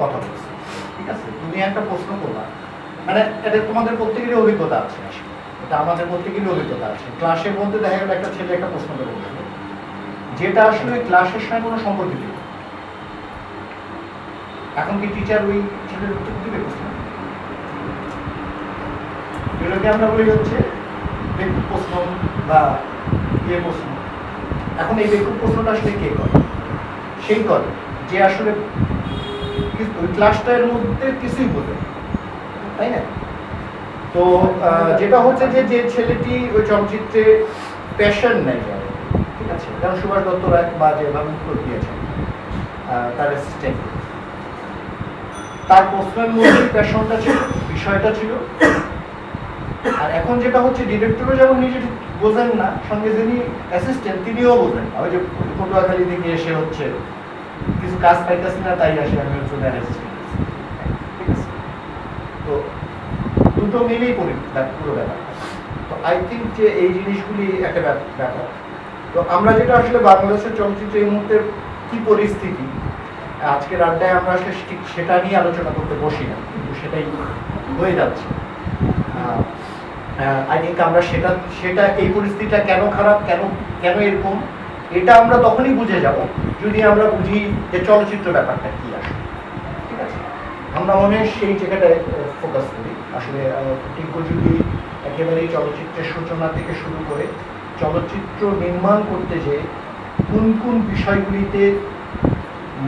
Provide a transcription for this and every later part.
কথা ঠিক আছে? তুমি একটা প্রশ্ন করবা। মানে তোমাদের প্রত্যেকেরই অভিজ্ঞতা আছে। এটা আমাদের প্রত্যেকেরই অভিজ্ঞতা আছে। ক্লাসের মধ্যে দেখা একটা ছেলে একটা প্রশ্ন করে যেটা আসলে ক্লাসের সঙ্গে কোনো সম্পর্ক নেই। এখন কি টিচার ওই ছেলের উত্তর দিবে আমরা বলি হচ্ছে বেকুব প্রশ্ন বা ইয়ে প্রশ্ন। এখন এই বেকুব প্রশ্নটা আসলে কে করে? সেই করে। যে আসলে ওই ক্লাসটার মধ্যে কিছুই বোঝে তাই না? তো যেটা হচ্ছে যে যে ছেলেটি ওই চলচ্চিত্রে প্যাশন নেয় ঠিক আছে? যেমন সুভাষ দত্ত রায় বা যেভাবে উত্তর দিয়েছেন তার অ্যাসিস্ট্যান্ট তার প্রশ্নের মধ্যে প্যাশনটা ছিল, বিষয়টা ছিল। আর এখন যেটা হচ্ছে ডিরেক্টরও যেমন নিজে বোঝেন না, সঙ্গে যিনি অ্যাসিস্ট্যান্ট তিনিও বোঝেন না। ওই যে পটুয়াখালী থেকে এসে হচ্ছে কিছু কাজ না, তাই আসে আমি ঠিক আছে? তো দুটো মিলেই পড়ি পুরো ব্যাপার। তো আই থিঙ্ক যে এই জিনিসগুলি একটা ব্যাপার। তো আমরা যেটা আসলে বাংলাদেশের চলচ্চিত্র এই মুহূর্তে কি পরিস্থিতি, আজকের আড্ডায় আমরা আসলে ঠিক সেটা নিয়ে আলোচনা করতে বসি না, কিন্তু সেটাই হয়ে যাচ্ছে। আই থিঙ্ক আমরা সেটা সেটা এই পরিস্থিতিটা কেন খারাপ, কেন কেন এরকম এটা আমরা তখনই বুঝে যাব যদি আমরা বুঝি যে চলচ্চিত্র ব্যাপারটা কি আসলে। ঠিক আছে? আমরা মনে সেই জায়গাটায় ফোকাস করি। আসলে টিঙ্কু যদি একেবারেই চলচ্চিত্রের সূচনা থেকে শুরু করে চলচ্চিত্র নির্মাণ করতে যে কোন কোন বিষয়গুলিতে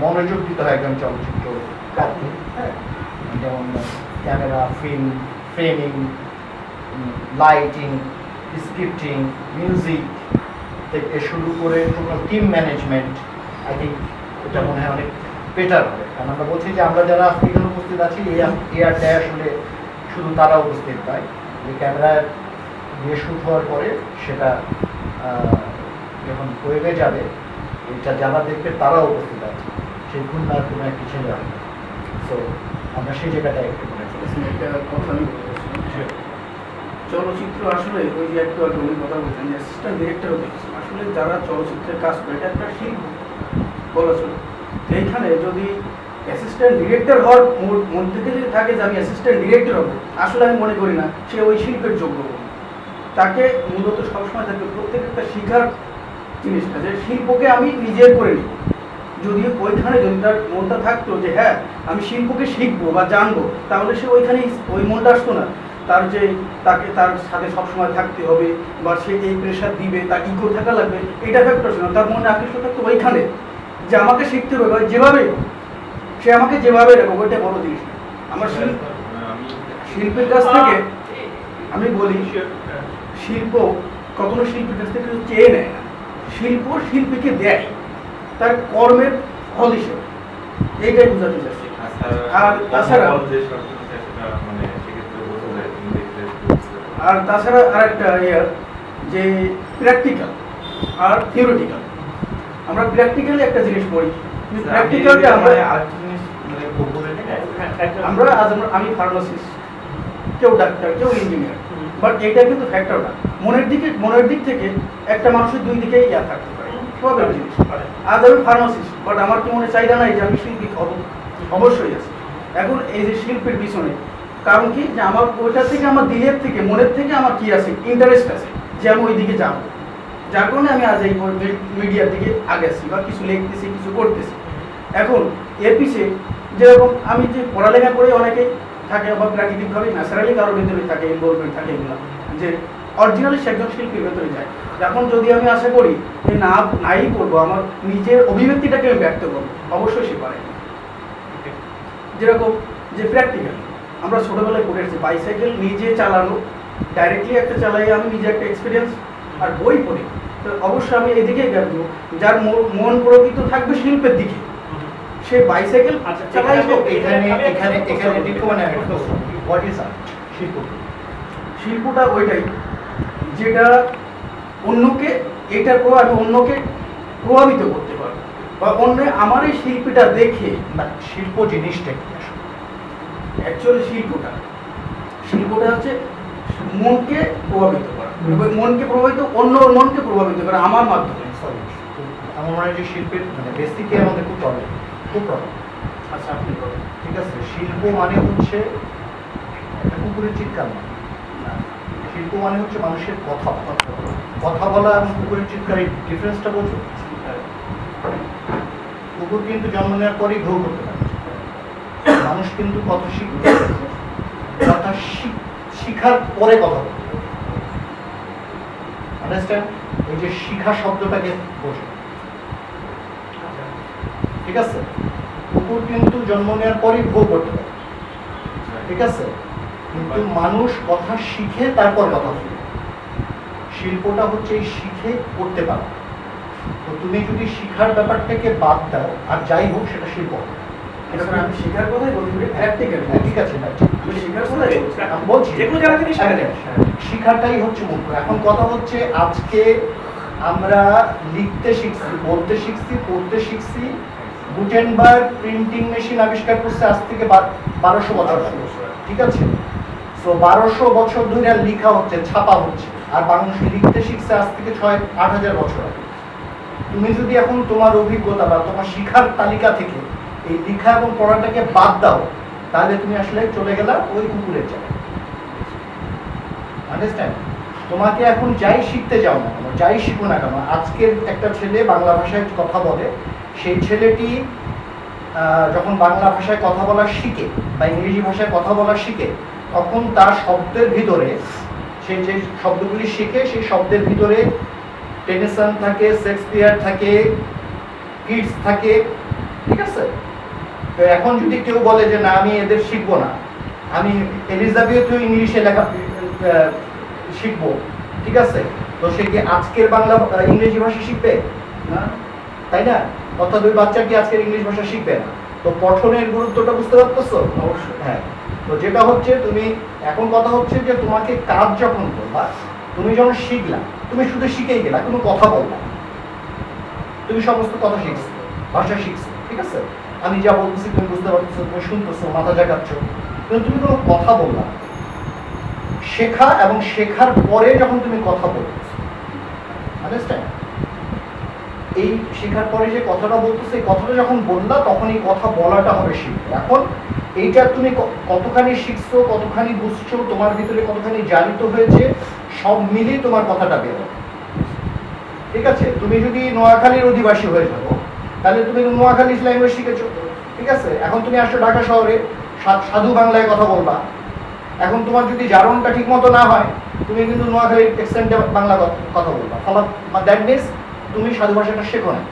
মনোযোগ দিতে হয় একজন চলচ্চিত্র কারকে হ্যাঁ? যেমন camera film framing lighting scripting music থেকে শুরু করে total team management I think এটা মনে হয় অনেক বেটার হবে। কারণ আমরা বলছি যে আমরা যারা এখানে উপস্থিত আছি, এই এয়ারটায় আসলে শুধু তারা উপস্থিত নয়, যে ক্যামেরা দিয়ে শ্যুট হওয়ার পরে সেটা যখন ওয়েবে যাবে, এটা যারা দেখবে তারাও উপস্থিত আছে। সেই খুলনার কোনো একটি ছেলে হবে সো আমরা সেই জায়গাটায় একটু মনে করেছি একটা কথা আমি চলচ্চিত্র আসলে ওই যে একটু আগে কথা বলছেন যে অ্যাসিস্ট্যান্ট ডিরেক্টরও দেখছি। আসলে যারা চলচ্চিত্রের কাজ করে এটা একটা শিল্প বলা এইখানে যদি অ্যাসিস্ট্যান্ট ডিরেক্টর হওয়ার মন থেকে যদি থাকে যে আমি অ্যাসিস্ট্যান্ট ডিরেক্টর হব, আসলে আমি মনে করি না, সে ওই শিল্পের যোগ্য। তাকে মূলত সবসময় থাকবে একটা শিখার জিনিসটা, যে শিল্পকে আমি নিজের করে নিব। যদি ওইখানে যদি তার মনটা থাকতো যে হ্যাঁ আমি শিল্পকে শিখব বা জানব, তাহলে সে ওইখানে ওই মনটা আসতো না। তার যে তাকে তার সাথে সবসময় থাকতে হবে বা সে এই প্রেশার দিবে তার ইগো থাকা লাগবে এটা ফ্যাক্টর ছিল তার মনে আকৃষ্ট থাকতো ওইখানে যে আমাকে শিখতে হবে বা যেভাবেই সে আমাকে যেভাবে রাখো ওইটা বড় জিনিস আমার শিল্প শিল্পের কাছ থেকে আমি বলি শিল্প কখনো শিল্পীর কাছ থেকে চেয়ে নেয় না। শিল্প শিল্পীকে দেয় তার কর্মের ফল হিসেবে। এইটাই বোঝাতে চাচ্ছি। আর তাছাড়া মানে সেক্ষেত্রে বোঝা যায় তুমি দেখলে আর তাছাড়া আরেকটা ইয়ার যে প্র্যাকটিক্যাল আর থিওরিটিক্যাল আমরা প্র্যাকটিক্যালি একটা জিনিস পড়ি। প্র্যাকটিক্যালটা আমরা মানে আমরা আজ আমি ফার্মাসিস্ট কেউ ডাক্তার কেউ ইঞ্জিনিয়ার বাট এটা কিন্তু ফ্যাক্টর না। মনের দিকে মনের দিক থেকে একটা মানুষের দুই দিকে ইয়া থাকতে পারে। প্রবলেম জিনিস। আজ আমি ফার্মাসিস্ট বাট আমার কি মনে চাহিদা নাই যে আমি শিল্পী হব? অবশ্যই আছে। এখন এই যে শিল্পের পিছনে কারণ কি? যে আমার ওইটা থেকে আমার দিলের থেকে, মনের থেকে আমার কি আছে? ইন্টারেস্ট আছে, যে আমি ওই দিকে যাব। যার কারণে আমি আজ এই মিডিয়ার দিকে আগেছি বা কিছু লিখতেছি, কিছু করতেছি এখন এর পিছে যেরকম আমি যে পড়ালেখা করে অনেকে থাকে বা প্রাকৃতিকভাবে, ন্যাচারালি কারোর ভেতরে থাকে ইনভলভমেন্ট থাকে এগুলো, যে অরিজিনালি সে একজন শিল্পীর ভেতরে যায়। এখন যদি আমি আশা করি যে না, নাই করব, আমার নিজের অভিব্যক্তিটাকে আমি ব্যক্ত করব, অবশ্যই সে পারে। যেরকম যে প্র্যাকটিক্যাল আমরা ছোটোবেলায় পড়ে এসেছি। বাইসাইকেল নিজে চালানো ডাইরেক্টলি একটা চালাই আমি নিজে একটা এক্সপিরিয়েন্স আর বই পড়ি। তো অবশ্যই আমি এদিকেই গেল যার মন- মন প্রকৃত থাকবে শিল্পের দিকে। সে বাইসাইকেল আচ্ছা, চালাই এখানে- এখানে মানে হোয়াট ইজ আর্ট শিল্প। শিল্পটা ওইটাই। যেটা অন্যকে এটার প্রভাব আমি অন্যকে প্রভাবিত করতে পারব। বা অন্য আমার এই শিল্পীটা দেখে না শিল্প জিনিসটা অ্যাকচুয়ালি শিল্পটা শিল্পটা হচ্ছে মনকে প্রভাবিত করা। মনকে প্রভাবিত অন্য মনকে প্রভাবিত করা আমার মাধ্যমে। সরি আমার মনে হয় যে শিল্পের মানে বেসিকে আমাদের খুব প্রবলেম খুব প্রবলেম আচ্ছা আপনি বলুন। ঠিক আছে শিল্প মানে হচ্ছে একটা কুকুরের চিৎকার না। শিল্প মানে হচ্ছে মানুষের কথা কথা বলা এবং কুকুরের চিৎকারের ডিফারেন্সটা বোঝো। কুকুর কিন্তু জন্ম নেওয়ার পরেই ভোগ করতে পারে। মানুষ কিন্তু কথা শিখতে কথা শিখ- শিখার পরে কথা আন্ডারস্ট্যান্ড এই যে শিখা শব্দটাকে বোঝো। ঠিক আছে? কুকুর কিন্তু জন্ম নেওয়ার পরেই ভোগ করতে পারে। ঠিক আছে? কিন্তু মানুষ কথা শিখে তারপর কথা বলে। শিল্পটা হচ্ছে এই শিখে করতে পারা। তো তুমি যদি শিখার ব্যাপারটাকে বাদ দাও, আর যাই হোক, সেটা শিল্প হবে। করে আমি শেখার কথাই বলছি প্র্যাকটিক্যালি ঠিক আছে আমি শেখার কথাই বলছি যে কোনো জায়গা থেকে শেখা যায়। হ্যাঁ, শিখাটাই হচ্ছে মুখ্য এখন কথা হচ্ছে আজকে আমরা লিখতে শিখছি বলতে শিখছি পড়তে শিখছি। গুটেনবার্গ প্রিন্টিং মেশিন আবিষ্কার করছে আজ থেকে বারোশো বছর আগে। ঠিক আছে? তো বারোশো বছর ধরে আর লেখা হচ্ছে ছাপা হচ্ছে। আর মানুষ লিখতে শিখছে আজ থেকে ছয় আট হাজার বছর আগে। তুমি যদি এখন তোমার অভিজ্ঞতা বা তোমার শিখার তালিকা থেকে এই লেখা এবং পড়াটাকে বাদ দাও, তাহলে তুমি আসলে চলে গেলা ওই কুকুরের জায়গায়। তোমাকে এখন যাই শিখতে যাও না কেন, যাই শিখো না কেন, আজকের একটা ছেলে বাংলা ভাষায় কথা বলে, সেই ছেলেটি যখন বাংলা ভাষায় কথা বলা শিখে বা ইংরেজি ভাষায় কথা বলা শিখে, তখন তার শব্দের ভিতরে, সে যে শব্দগুলি শিখে, সেই শব্দের ভিতরে টেনিসন থাকে শেক্সপিয়ার থাকে কিডস থাকে, ঠিক আছে? তো এখন যদি কেউ বলে যে না আমি এদের শিখব না। আমি এলিজাবেথীয় ইংলিশে লেখা শিখব ঠিক আছে? তো সে কি আজকের বাংলা ইংরেজি ভাষা শিখবে? না তাই না? অর্থাৎ ওই বাচ্চা কি আজকের ইংলিশ ভাষা শিখবে না। তো পঠনের গুরুত্বটা বুঝতে পারতেছো? অবশ্যই। হ্যাঁ। তো যেটা হচ্ছে তুমি এখন কথা হচ্ছে যে তোমাকে কাজ যখন করবা তুমি যখন শিখলা তুমি শুধু শিখেই গেলা কোনো কথা বললা। তুমি সমস্ত কথা শিখছো ভাষা শিখছো ঠিক আছে? আমি যা বলতেছি তুমি বুঝতে পারতেছো, তুমি শুনতেছো, মাথা জাগাচ্ছ কিন্তু তুমি কোনো কথা বললা। শেখা এবং শেখার পরে যখন তুমি কথা বলতেছো। আন্ডারস্ট্যান্ড এই শেখার পরে যে কথাটা বলতেছে, এই কথাটা যখন বললা, তখন এই কথা বলাটা হবে শিখবে এখন এইটা তুমি কতখানি শিখছো, কতখানি বুঝছ, তোমার ভিতরে কতখানি জানিত হয়েছে, সব মিলিয়ে তোমার কথাটা বেরো ঠিক আছে? তুমি যদি নোয়াখালীর অধিবাসী হয়ে যাব তাহলে তুমি নোয়াখালী ল্যাঙ্গুয়েজ শিখেছো। ঠিক আছে? এখন তুমি আসছো ঢাকা শহরে সাধু বাংলায় কথা বলবা। এখন তোমার যদি জারণটা ঠিক মতো না হয়, তুমি কিন্তু নোয়াখালীর এক্সেন্টে বাংলা কথা- বলবা। ফলত দ্যাট মিনস তুমি সাধু ভাষাটা শেখো না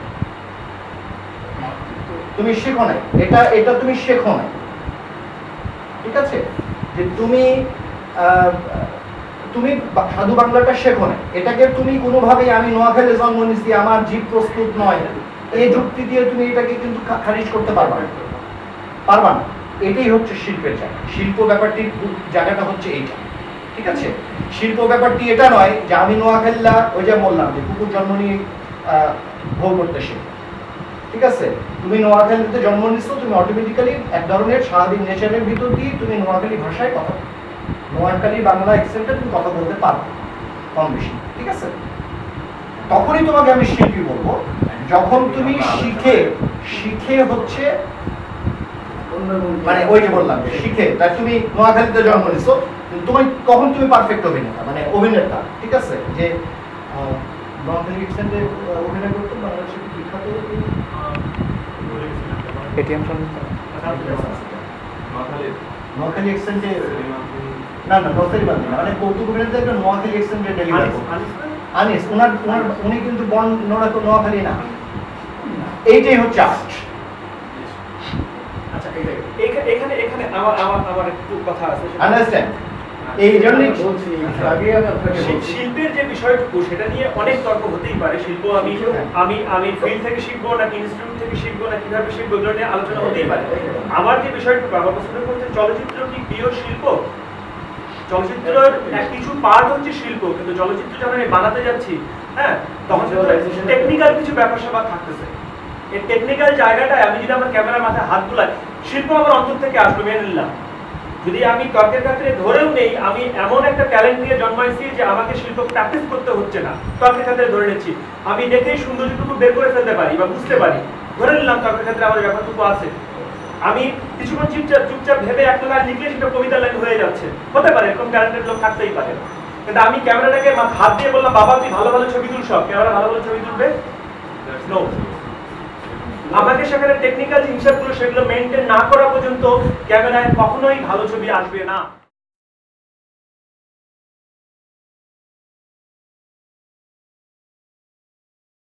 তুমি শেখো না এটা এটা তুমি শেখো না ঠিক আছে? যে তুমি তুমি সাধু বাংলাটা শেখো না এটাকে তুমি কোনোভাবেই আমি নোয়াখালী জন্ম নিচ্ছি আমার জীব প্রস্তুত নয়। এই যুক্তি দিয়ে তুমি এটাকে কিন্তু খারিজ করতে পারবা না। পারবা না। এটাই হচ্ছে শিল্পের জায়গা। শিল্প ব্যাপারটির জায়গাটা হচ্ছে এইটা। ঠিক আছে? শিল্প ব্যাপারটি এটা নয় যে আমি নোয়াখালীলা ওই যে বললাম যে কুকুর জন্ম নিয়ে ভোগ করতে ঠিক আছে? তুমি নোয়াখালীতে জন্ম নিচ্ছ তুমি অটোমেটিক্যালি এক ধরনের স্বাভাবিক নেচারের ভিতর দিয়ে তুমি নোয়াখালী ভাষায় কথা। নোয়াখালী বাংলা এক্সেন্টে তুমি কথা বলতে পারো কম বেশি। ঠিক আছে? তখনই তোমাকে আমি শিল্পী বলব। যখন তুমি শিখে শিখে হচ্ছে মানে ওই যে বললাম শিখে তাই তুমি নোয়াখালীতে জন্ম নিছো তুমি কখন তুমি পারফেক্ট অভিনেতা? মানে অভিনেতা ঠিক আছে? যে নোয়াখালী এক্সেন্টে অভিনয় করতো বাংলাদেশের বিখ্যাত এটিএম নোয়াখালী। আব্দুল না না নোয়াখালী বাদ দিন। মানে কৌতুক অভিনেতা একটা নোয়াখালী এক্সেন্টে ডেলিভার আনিস ওনার ওনার উনি কিন্তু বন নোয়াখালী না। এইটাই হচ্ছে আর্ট আচ্ছা এখানে এখানে আমার আমার আমার একটু কথা আছে আন্ডারস্ট্যান্ড এই জন্যই বলছি আগে আমি আপনাকে শি- বলছি। শিল্পের যে বিষয়টুকু সেটা নিয়ে অনেক তর্ক হতেই পারে। শিল্প আমি আমি আমি ফিল্ড থেকে শিখব নাকি ইনস্টিটিউট থেকে শিখব না কীভাবে শিখব এগুলো নিয়ে আলোচনা হতেই পারে। আমার যে বিষয়টুকু আমার প্রশ্ন করতে চলচ্চিত্র কি প্রিয় শিল্প? চলচ্চিত্রের এক কিছু পার্ট হচ্ছে শিল্প কিন্তু চলচ্চিত্র যখন আমি বানাতে যাচ্ছি হ্যাঁ তখন টেকনিক্যাল কিছু ব্যাপার স্যাপার থাকতেছে। এই টেকনিক্যাল জায়গাটায় আমি যদি আমার ক্যামেরা মাথায় হাত তোলাই শিল্প আমার অন্তর থেকে আসবে, মেনে নিলাম। যদি আমি তর্কের ক্ষেত্রে ধরেও নেই, আমি এমন একটা ট্যালেন্ট নিয়ে জন্মাইছি যে আমাকে শিল্প প্র্যাকটিস করতে হচ্ছে না। তর্কের ক্ষেত্রে ধরে নিচ্ছি। আমি দেখেই সৌন্দর্যটুকু বের করে ফেলতে পারি বা বুঝতে পারি। ধরে নিলাম তর্কের ক্ষেত্রে আমার ব্যাপারটুকু আছে। আমি কিছুক্ষণ চুপচাপ চুপচাপ ভেবে একটা লাইন লিখলে সেটা কবিতা লাইন হয়ে যাচ্ছে। হতে পারে, এরকম ট্যালেন্টের লোক থাকতেই পারে। কিন্তু আমি ক্যামেরাটাকে হাত দিয়ে বললাম, বাবা, তুই ভালো ভালো ছবি তুল সব ক্যামেরা ভালো ভালো ছবি তুলবে? নো আমাদের সেখানে টেকনিক্যাল যে হিসাবগুলো সেগুলো মেনটেন না করা পর্যন্ত ক্যামেরায় কখনোই ভালো ছবি আসবে না।